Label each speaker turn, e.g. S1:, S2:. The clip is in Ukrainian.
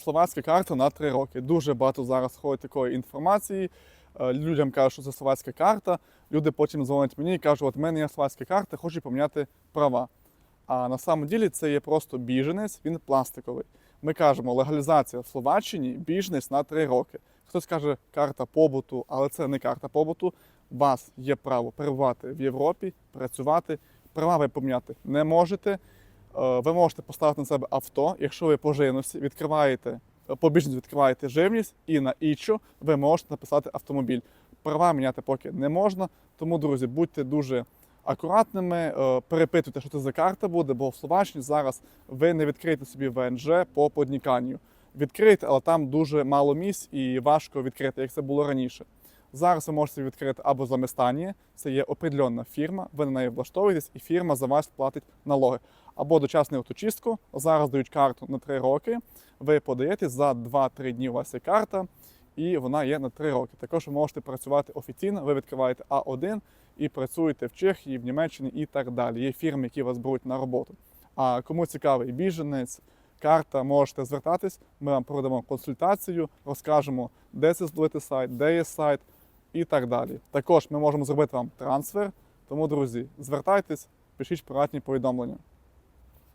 S1: Словацька карта на 3 роки. Дуже багато зараз ходить такої інформації. Е, Людям кажуть, що це словацька карта. Люди потім дзвонять мені і кажуть, от в мене є словацька карта, хочу поміняти права. А на самом ділі це є просто біженець, він пластиковий. Ми кажемо, легалізація в Словаччині біженець на 3 роки. Хтось каже карта побуту, але це не карта побуту. У вас є право перебувати в Європі, працювати. Права ви поміняти не можете. Е, Ви можете поставити на себе авто, якщо ви по живності відкриваєте е, по біженцю відкриваєте живність і на ічо ви можете написати автомобіль. Права міняти поки не можна. Тому, друзі, будьте дуже акуратними, е, перепитуйте, що це за карта буде, бо в Словаччині зараз ви не відкриєте собі ВНЖ по подніканню. Відкрийте, але там дуже мало місць і важко відкрити, як це було раніше. Зараз ви можете відкрити або за це є определенна фірма, ви на неї влаштовуєтесь, і фірма за вас платить налоги. Або дочасний авточистку. Зараз дають карту на 3 роки. Ви подаєте за 2-3 дні. У вас є карта, і вона є на 3 роки. Також ви можете працювати офіційно. Ви відкриваєте А1 і працюєте в Чехії, в Німеччині і так далі. Є фірми, які вас беруть на роботу. А кому цікавий біженець, карта, можете звертатись. Ми вам проведемо консультацію, розкажемо, де це зловити сайт, де є сайт і так далі. Також ми можемо зробити вам трансфер. Тому, друзі, звертайтесь, пишіть приватні повідомлення.